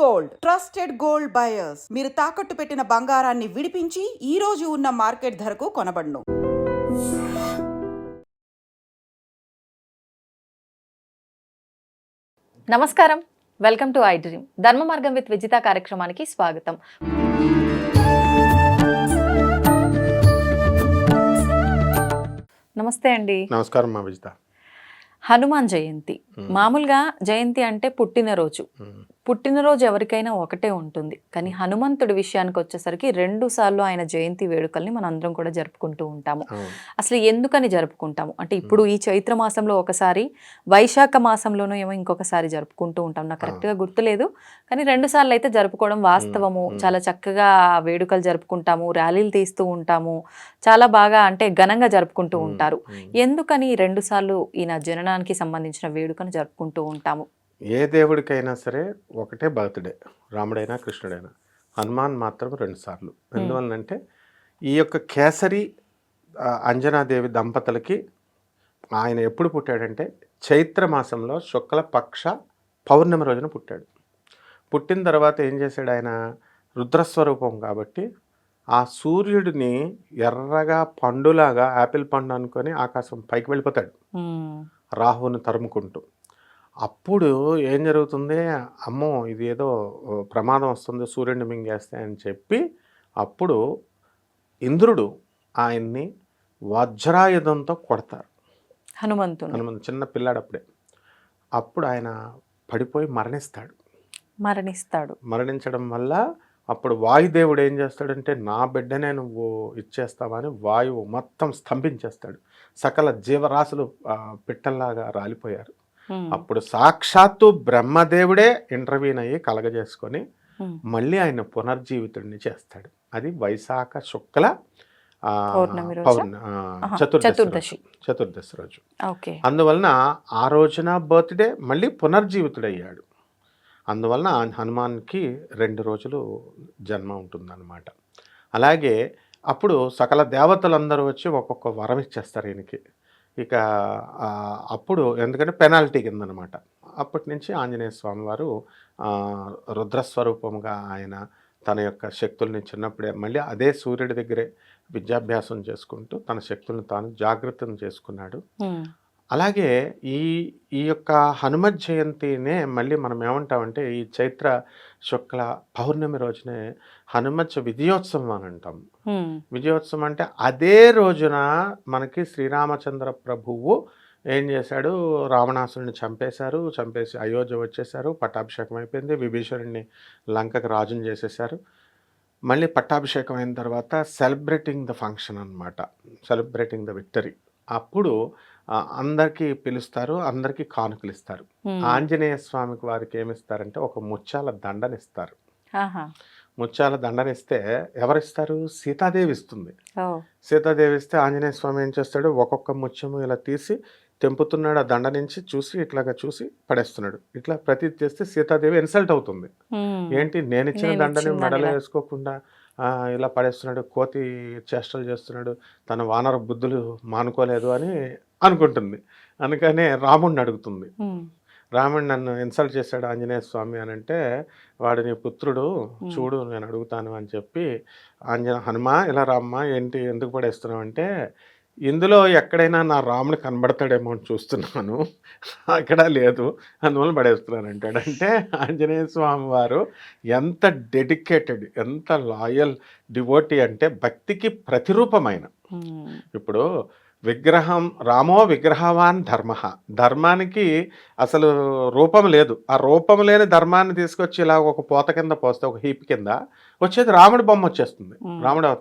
Gold trusted gold buyers మీరు తాకట్టు పెట్టిన బంగారాన్ని విడిపించి ఈ రోజు ఉన్న మార్కెట్ ధరకు కొనబడును. నమస్కారం. వెల్కమ్ టు ఐ డ్రీమ్ ధర్మ మార్గం విత్ విజిత కార్యక్రమానికి స్వాగతం. నమస్తే అండి. నమస్కారం మా విజిత. హనుమాన్ జయంతి. మామూలుగా జయంతి అంటే పుట్టినరోజు. పుట్టినరోజు ఎవరికైనా ఒకటే ఉంటుంది. కానీ హనుమంతుడి విషయానికి వచ్చేసరికి రెండు సార్లు ఆయన జయంతి వేడుకల్ని మనం అందరం కూడా జరుపుకుంటూ ఉంటాము. అసలు ఎందుకని జరుపుకుంటాము? అంటే ఇప్పుడు ఈ చైత్ర మాసంలో ఒకసారి వైశాఖ మాసంలోనూ ఏమో ఇంకొకసారి జరుపుకుంటూ ఉంటాం. నాకు కరెక్ట్గా గుర్తులేదు. కానీ రెండు సార్లు అయితే జరుపుకోవడం వాస్తవము. చాలా చక్కగా వేడుకలు జరుపుకుంటాము ర్యాలీలు తీస్తూ ఉంటాము. చాలా బాగా అంటే ఘనంగా జరుపుకుంటూ. ఉంటారు. ఎందుకని రెండు సార్లు ఈయన జననానికి సంబంధించిన వేడుకను జరుపుకుంటూ ఉంటాము? ఏ దేవుడికైనా సరే ఒకటే బర్త్డే రాముడైనా కృష్ణుడైనా. హనుమాన్ మాత్రం రెండు సార్లు. ఎందువల్లంటే ఈ యొక్క కేసరి అంజనాదేవి దంపతులకి ఆయన ఎప్పుడు పుట్టాడంటే చైత్ర మాసంలో శుక్ల పక్ష పౌర్ణమి రోజున పుట్టాడు. పుట్టిన తర్వాత ఏం చేశాడు ఆయన? రుద్రస్వరూపం కాబట్టి ఆ సూర్యుడిని ఎర్రగా పండులాగా యాపిల్ పండు అనుకొని ఆకాశం పైకి వెళ్ళిపోతాడు. రాహువుని తరుముకుంటూ. అప్పుడు ఏం జరుగుతుంది? అమ్మో! ఇది ఏదో ప్రమాదం వస్తుంది సూర్యుడిని మింగేస్తే అని చెప్పి అప్పుడు ఇంద్రుడు ఆయన్ని వజ్రాయుధంతో కొడతారు. హనుమంతుడు హనుమంతు చిన్న పిల్లాడు అప్పుడే అప్పుడు ఆయన పడిపోయి మరణిస్తాడు. మరణిస్తాడు. మరణించడం వల్ల అప్పుడు వాయుదేవుడు ఏం చేస్తాడంటే నా బిడ్డనే నువ్వు ఇచ్చేస్తావని వాయువు మొత్తం స్తంభించేస్తాడు. సకల జీవరాశులు పిట్టల్లాగా రాలిపోయారు. అప్పుడు సాక్షాత్తు బ్రహ్మదేవుడే ఇంటర్వ్యూన్ అయ్యి కలగజేసుకొని. మళ్ళీ ఆయన పునర్జీవితుడిని చేస్తాడు. అది వైశాఖ శుక్ల చతుర్దశి చతుర్దశి. రోజు. అందువలన ఆ రోజున బర్త్డే మళ్ళీ పునర్జీవితుడయ్యాడు. అందువలన హనుమాన్కి రెండు రోజులు జన్మ ఉంటుందన్నమాట. అలాగే అప్పుడు సకల దేవతలందరూ వచ్చి ఒక్కొక్క వరం ఇచ్చేస్తారు ఈయనకి. ఇక అప్పుడు ఎందుకంటే పెనాల్టీ కిందనమాట. అప్పటి నుంచి ఆంజనేయ స్వామి వారు రుద్రస్వరూపంగా రుద్రస్వరూపముగా ఆయన తన యొక్క శక్తుల్ని చిన్నప్పుడే మళ్ళీ అదే సూర్యుడి దగ్గరే విద్యాభ్యాసం చేసుకుంటూ తన శక్తులను తాను జాగ్రత్తను చేసుకున్నాడు. అలాగే ఈ ఈ యొక్క హనుమత్ జయంతినే మళ్ళీ మనం ఏమంటామంటే ఈ చైత్ర శుక్ల పౌర్ణమి రోజునే హనుమత్ విజయోత్సవం అని అంటాం. విజయోత్సవం అంటే అదే రోజున మనకి శ్రీరామచంద్ర ప్రభువు ఏం చేశాడు? రావణాసురుని చంపేశారు చంపేసి అయోధ్య వచ్చేసారు పట్టాభిషేకం అయిపోయింది విభీషణుడిని లంకకు రాజుని చేసేసారు మళ్ళీ పట్టాభిషేకం అయిన తర్వాత సెలబ్రేటింగ్ ద ఫంక్షన్ అన్నమాట సెలబ్రేటింగ్ ద విక్టరీ. అప్పుడు అందరికీ పిలుస్తారు అందరికీ కానుకలు ఇస్తారు. ఆంజనేయ స్వామికి వారికి ఏమి ఇస్తారంటే ఒక ముత్యాల దండనిస్తారు. ముత్యాల దండనిస్తే ఎవరిస్తారు సీతాదేవి ఇస్తుంది. సీతాదేవి ఇస్తే ఆంజనేయ స్వామి ఏం చేస్తాడు ఒక్కొక్క ముత్యము ఇలా తీసి తెంపుతున్నాడు ఆ దండ నుంచి చూసి ఇట్లాగా చూసి పడేస్తున్నాడు ఇట్లా ప్రతి చేస్తే సీతాదేవి ఇన్సల్ట్ అవుతుంది. ఏంటి నేను ఇచ్చిన దండని మెడలో? వేసుకోకుండా ఇలా పడేస్తున్నాడు కోతి చేష్టలు చేస్తున్నాడు తన వానర బుద్ధులు మానుకోలేదు అని అనుకుంటుంది. అందుకనే రాముడిని అడుగుతుంది. రాముడు నన్ను ఇన్సల్ట్ చేశాడు ఆంజనేయ స్వామి అని అంటే వాడు నీ పుత్రుడు చూడు నేను అడుగుతాను అని చెప్పి ఆంజన హనుమ ఇలా రామ్మా ఏంటి ఎందుకు పడేస్తున్నావు? అంటే ఇందులో ఎక్కడైనా నా రాముడు కనబడతాడేమో అని చూస్తున్నాను. అక్కడ లేదు. అందువల్ల పడేస్తున్నాను అంటాడు. అంటే ఆంజనేయ స్వామి వారు ఎంత డెడికేటెడ్ ఎంత లాయల్ డివోటీ అంటే భక్తికి ప్రతిరూపమైన. ఇప్పుడు విగ్రహం రామో విగ్రహవాన్ ధర్మ. ధర్మానికి అసలు రూపం లేదు. ఆ రూపం లేని ధర్మాన్ని తీసుకొచ్చి ఇలా ఒక పోత కింద పోస్తే ఒక హీప్ కింద వచ్చేది రాముడి బొమ్మ వచ్చేస్తుంది. రాముడు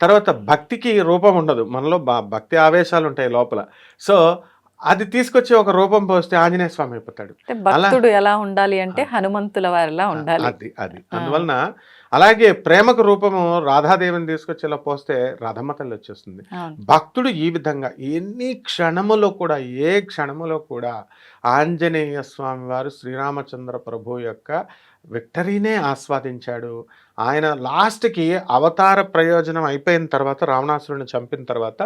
తర్వాత భక్తికి రూపం ఉండదు. మనలో భక్తి ఆవేశాలు ఉంటాయి లోపల. సో అది తీసుకొచ్చి ఒక రూపం పోస్తే ఆంజనేయ స్వామి అయిపోతాడు. భక్తుడు ఎలా ఉండాలి అంటే హనుమంతుల వారిలా ఉండాలి. అది అది. అందువలన అలాగే ప్రేమకు రూపము రాధాదేవిని తీసుకొచ్చి ఇలా పోస్తే రాధమ్మ తల్లి వచ్చేస్తుంది. భక్తుడు ఈ విధంగా ఎన్ని క్షణములో కూడా ఏ క్షణములో కూడా ఆంజనేయ స్వామి వారు శ్రీరామచంద్ర ప్రభు యొక్క విక్టరీనే ఆస్వాదించాడు. ఆయన లాస్ట్కి అవతార ప్రయోజనం అయిపోయిన తర్వాత రావణాసురుని చంపిన తర్వాత.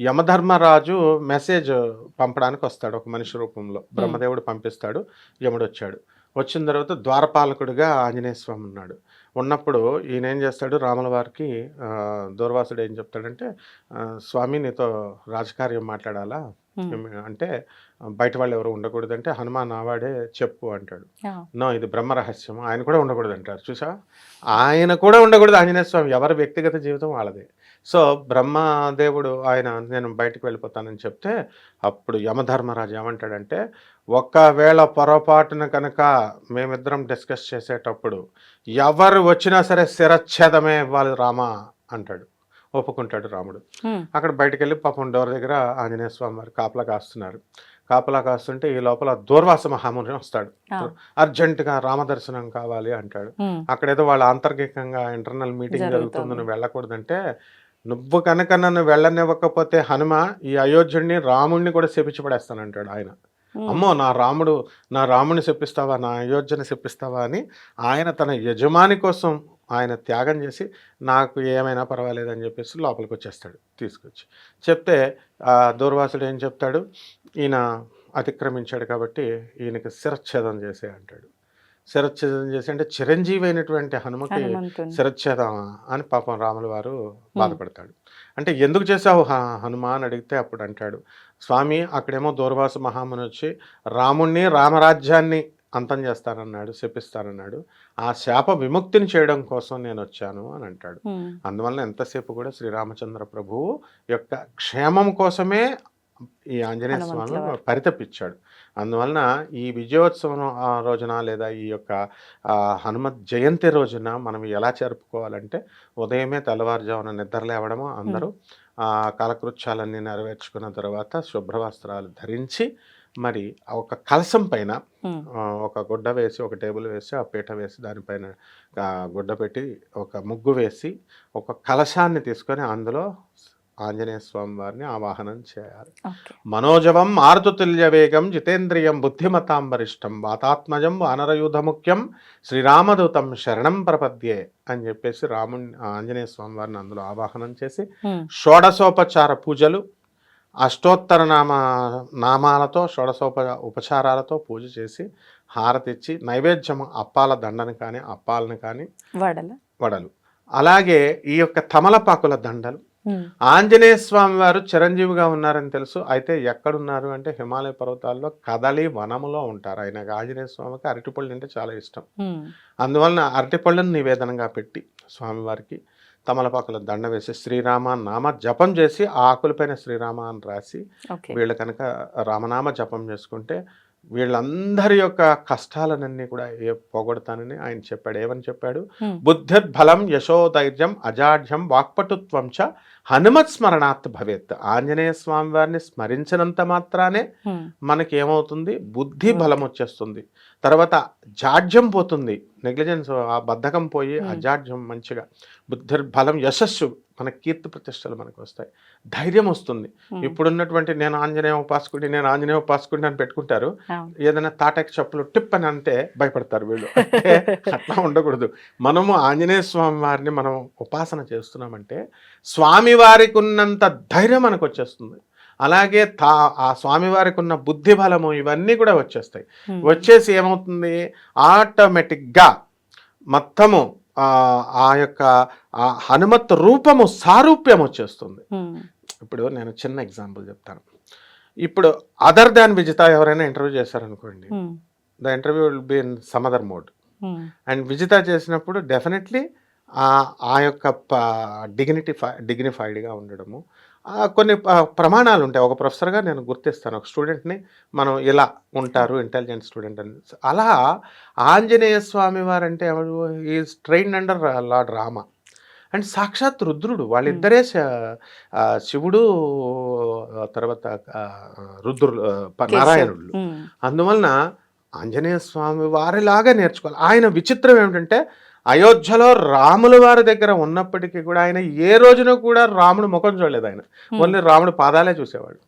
యమధర్మరాజు మెసేజ్ పంపడానికి వస్తాడు. ఒక మనిషి రూపంలో బ్రహ్మదేవుడు పంపిస్తాడు యముడు వచ్చాడు వచ్చిన తర్వాత ద్వారపాలకుడిగా ఆంజనేయ స్వామి ఉన్నాడు. ఉన్నప్పుడు ఈయన ఏం చేస్తాడు? రాముల వారికి దూర్వాసుడు ఏం చెప్తాడంటే స్వామి నీతో రాజకార్యం మాట్లాడాలా? అంటే బయట వాళ్ళు ఎవరు ఉండకూడదంటే హనుమాన్ ఆవాడే చెప్పు అంటాడు. నో ఇది బ్రహ్మ రహస్యం. ఆయన కూడా ఉండకూడదు అంటారు చూసా ఆయన కూడా ఉండకూడదు. ఆంజనేయ స్వామి ఎవరి వ్యక్తిగత జీవితం వాళ్ళదే. సో బ్రహ్మదేవుడు ఆయన నేను బయటకు వెళ్ళిపోతానని చెప్తే అప్పుడు యమధర్మరాజు ఏమంటాడంటే ఒకవేళ పొరపాటున కనుక మేమిద్దరం డిస్కస్ చేసేటప్పుడు ఎవరు వచ్చినా సరే శిరచ్ఛేదమే ఇవ్వాలి రామా అంటాడు. ఒప్పుకుంటాడు రాముడు. అక్కడ బయటకు వెళ్ళి పాపం డోర్ దగ్గర ఆంజనేయ స్వామి వారు కాపలా కాస్తున్నారు. కాపలా కాస్తుంటే ఈ లోపల దూర్వాస మహాముని వస్తాడు. అర్జెంటుగా రామదర్శనం కావాలి అంటాడు. అక్కడేదో వాళ్ళ అంతర్గికంగా ఇంటర్నల్ మీటింగ్ జరుగుతోంది. జరుగుతుంది నువ్వు వెళ్ళకూడదంటే నువ్వు కనుక నన్ను వెళ్ళనివ్వకపోతే హనుమ ఈ అయోధ్యుడిని రాముడిని కూడా శపించబడేస్తానంటాడు ఆయన. అమ్మో నా రాముడు నా రాముని శపిస్తావా నా అయోధ్యని శపిస్తావా అని ఆయన తన యజమాని కోసం ఆయన త్యాగం చేసి నాకు ఏమైనా పర్వాలేదని చెప్పేసి లోపలికి వచ్చేస్తాడు తీసుకొచ్చి. చెప్తే ఆ దూర్వాసుడు ఏం చెప్తాడు? ఈయన అతిక్రమించాడు కాబట్టి ఈయనకి శిరచ్ఛేదం చేసే అంటాడు శిరచ్ఛేదం చేసి అంటే చిరంజీవి అయినటువంటి హనుమకి శిరచ్ఛేదం అని పాపం రాముల వారు బాధపడతాడు. అంటే ఎందుకు చేసావు హ- హనుమ అని అడిగితే అప్పుడు అంటాడు స్వామి అక్కడేమో దూర్వాస మహాముని వచ్చి రాముణ్ణి రామరాజ్యాన్ని అంతం చేస్తానన్నాడు శపిస్తానన్నాడు. ఆ శాప విముక్తిని చేయడం కోసం నేను వచ్చాను అని అంటాడు. ఉమ్, అందువలన ఎంతసేపు కూడా శ్రీరామచంద్ర ప్రభువు యొక్క క్షేమం కోసమే ఈ ఆంజనేయ స్వామి. పరితపించాడు అందువలన ఈ విజయోత్సవం ఆ రోజున లేదా ఈ యొక్క హనుమత్ జయంతి రోజున మనం ఎలా జరుపుకోవాలంటే ఉదయమే తెల్లవారుజామున నిద్ర లేవడము అందరూ ఆ కాలకృత్యాలన్నీ నెరవేర్చుకున్న తర్వాత శుభ్రవస్త్రాలు ధరించి మరి ఒక కలశం పైన ఒక గుడ్డ వేసి ఒక టేబుల్ వేసి ఆ పీట వేసి దానిపైన గుడ్డ పెట్టి ఒక ముగ్గు వేసి ఒక కలశాన్ని తీసుకొని అందులో ఆంజనేయ స్వామి వారిని ఆవాహనం చేయాలి. మనోజవం మారుతుల్య వేగం జితేంద్రియం బుద్ధిమతాం వరిష్టం వాతాత్మజం వానరయూధ ముఖ్యం శ్రీరామదూతం శరణం ప్రపద్యే అని చెప్పేసి రాముని ఆంజనేయ స్వామి వారిని అందులో ఆవాహనం చేసి షోడశోపచార పూజలు అష్టోత్తర నామ నామాలతో షోడశోప ఉపచారాలతో పూజ చేసి హారతిచ్చి నైవేద్యం అప్పాల దండను కానీ అప్పాలను కానీ వడల. వడలు. అలాగే ఈ యొక్క తమలపాకుల దండలు ఆంజనేయ స్వామి వారు చిరంజీవిగా ఉన్నారని తెలుసు. అయితే ఎక్కడున్నారు అంటే హిమాలయ పర్వతాల్లో కదలి వనములో ఉంటారు. ఆయన ఆంజనేయ స్వామికి అరటిపళ్ళు అంటే చాలా ఇష్టం. ఉమ్, అందువలన అరటిపళ్ళను నివేదనగా పెట్టి స్వామివారికి తమలపాకుల దండ వేసి శ్రీరామ నామ జపం చేసి ఆ ఆకులపైన శ్రీరామ అని రాసి వీళ్ళు కనుక రామనామ జపం చేసుకుంటే వీళ్ళందరి యొక్క కష్టాలనన్నీ కూడా ఏ పోగొడతానని ఆయన చెప్పాడు. ఏమని చెప్పాడు? ఉమ్, బుద్ధిర్బలం యశోధైర్యం అజాఢ్యం వాక్పటుత్వం చ హనుమత్ స్మరణాత్ భవేత్. ఆంజనేయ స్వామి వారిని స్మరించినంత మాత్రానే మనకి ఏమవుతుంది బుద్ధి బలం వచ్చేస్తుంది. తర్వాత జాడ్యం పోతుంది. నెగ్లిజెన్స్ ఆ బద్ధకం పోయి Hmm. అజాడ్యం మంచిగా బుద్ధిర్బలం యశస్సు మన కీర్తి ప్రతిష్టలు మనకు వస్తాయి. ధైర్యం వస్తుంది. ఇప్పుడున్నటువంటి నేను ఆంజనేయ ఉపాసకుడి నేను ఆంజనేయ ఉపాసకుడిని అని పెట్టుకుంటారు. ఏదైనా తాటాకి చెప్పులు టిప్ అని అంటే భయపడతారు వీళ్ళు. అంటే అట్లా ఉండకూడదు. మనము ఆంజనేయ స్వామి వారిని మనం ఉపాసన చేస్తున్నామంటే స్వామి వారికి ఉన్నంత ధైర్యం మనకు వచ్చేస్తుంది అలాగే తా ఆ స్వామి వారికి ఉన్న బుద్ధి బలము ఇవన్నీ కూడా వచ్చేస్తాయి. వచ్చేసి ఏమవుతుంది? ఆటోమేటిక్గా మొత్తము ఆ యొక్క హనుమత్ రూపము సారూప్యం వచ్చేస్తుంది. ఇప్పుడు నేను చిన్న ఎగ్జాంపుల్ చెప్తాను. ఇప్పుడు అదర్ దాన్ విజిత ఎవరైనా ఇంటర్వ్యూ చేశారనుకోండి. The interview will be in some other mode. And Vijitha చేసినప్పుడు డెఫినెట్లీ ఆ యొక్క డిగ్నిటీ డిగ్నిఫైడ్గా ఉండడము. కొన్ని ప్రమాణాలు ఉంటాయి ఒక ప్రొఫెసర్గా నేను గుర్తిస్తాను. ఒక స్టూడెంట్ని మనం ఇలా ఉంటారు ఇంటెలిజెంట్ స్టూడెంట్ అని. అలా ఆంజనేయ స్వామి వారంటే ఎవరు? Is train under lord Rama and సాక్షాత్ రుద్రుడు. వాళ్ళిద్దరే శివుడు తర్వాత కేశవ్. నారాయణుడు అందువలన ఆంజనేయ స్వామి వారిలాగా నేర్చుకోవాలి. ఆయన విచిత్రం ఏమిటంటే అయోధ్యలో రాముల వారి దగ్గర ఉన్నప్పటికీ కూడా ఆయన ఏ రోజున కూడా రాముడు ముఖం చూడలేదు ఆయన. ఓన్లీ రాముడు పాదాలే చూసేవాడు.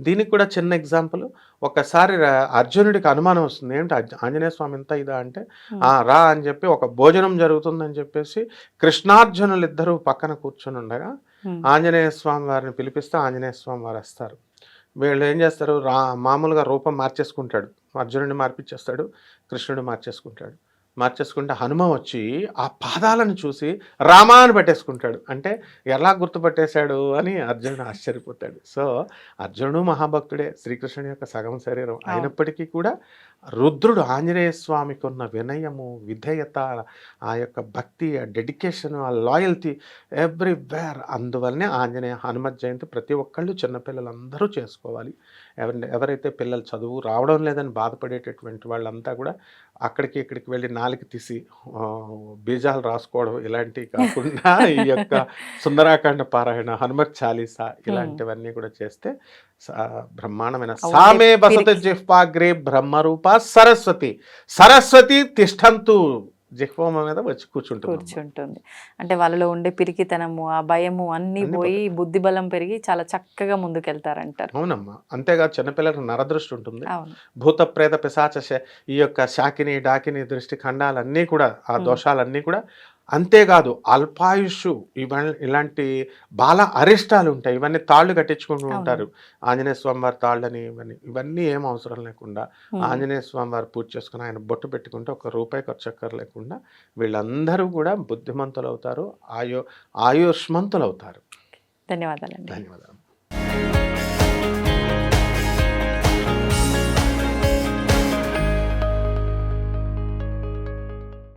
దీనికి కూడా చిన్న ఎగ్జాంపుల్. ఒక్కసారి రా- అర్జునుడికి అనుమానం వస్తుంది. ఏంటి ఆంజనేయ స్వామి ఎంత ఇదా అంటే "ఆ, రా అని చెప్పి ఒక భోజనం జరుగుతుందని చెప్పేసి కృష్ణార్జునులు ఇద్దరు పక్కన కూర్చొని ఉండగా ఆంజనేయ స్వామి వారిని పిలిపిస్తే ఆంజనేయ స్వామి వారు వస్తారు. వీళ్ళు ఏం చేస్తారు? రా మామూలుగా రూపం మార్చేసుకుంటాడు. అర్జునుడిని మార్పిచ్చేస్తాడు కృష్ణుడు మార్చేసుకుంటాడు. మార్చేసుకుంటే హనుమ వచ్చి ఆ పాదాలను చూసి రామా అని పెట్టేసుకుంటాడు. అంటే ఎలా గుర్తుపట్టేశాడు? అని అర్జునుడు ఆశ్చర్యపోతాడు. సో అర్జునుడు మహాభక్తుడే శ్రీకృష్ణుని యొక్క సగం శరీరం అయినప్పటికీ కూడా రుద్రుడు ఆంజనేయ స్వామికి ఉన్న వినయము విధేయత ఆ యొక్క భక్తి ఆ డెడికేషన్ ఆ లాయల్టీ ఎవ్రీవేర్ అందువల్లనే ఆంజనేయ హనుమత్ జయంతి ప్రతి ఒక్కళ్ళు చిన్నపిల్లలందరూ చేసుకోవాలి. ఎవరి ఎవరైతే పిల్లలు చదువు రావడం లేదని బాధపడేటటువంటి వాళ్ళంతా కూడా అక్కడికి ఇక్కడికి వెళ్ళి నాలుగు తీసి బీజాలు రాసుకోవడం ఇలాంటివి కాకుండా ఈ యొక్క సుందరాకాండ పారాయణ హనుమత్ చాలీసా ఇలాంటివన్నీ కూడా చేస్తే బ్రహ్మాండమైన సామే బసత. జిహ్వాగ్రే బ్రహ్మరూప సరస్వతి సరస్వతి తిష్టంతు జిహ్వ మీద వచ్చి కూర్చుంటుంది కూర్చుంటుంది. అంటే వాళ్ళలో ఉండే పిరికితనము ఆ భయము అన్ని పోయి బుద్ధి బలం పెరిగి చాలా చక్కగా ముందుకెళ్తారంటారు. అవునమ్మా. అంతేకాదు చిన్నపిల్లలకు నరదృష్టి ఉంటుంది. భూత ప్రేత పిశాచ ఈ యొక్క శాకిని డాకిని దృష్టి ఖండాలన్నీ కూడా ఆ. దోషాలన్నీ కూడా అంతేకాదు అల్పాయుషు ఇవన్నీ ఇలాంటి బాల అరిష్టాలు ఉంటాయి. ఇవన్నీ తాళ్ళు కట్టించుకుంటూ. ఉంటారు. ఆంజనేయ స్వామి వారి తాళ్ళని ఇవన్నీ ఇవన్నీ ఏం అవసరం లేకుండా. ఆంజనేయ స్వామి వారు పూజ చేసుకుని ఆయన బొట్టు పెట్టుకుంటే ఒక రూపాయి ఖర్చు అక్కర్ లేకుండా వీళ్ళందరూ కూడా బుద్ధిమంతులు అవుతారు ఆయు ఆయుష్మంతులు అవుతారు ధన్యవాదాలండి. ధన్యవాదాలు.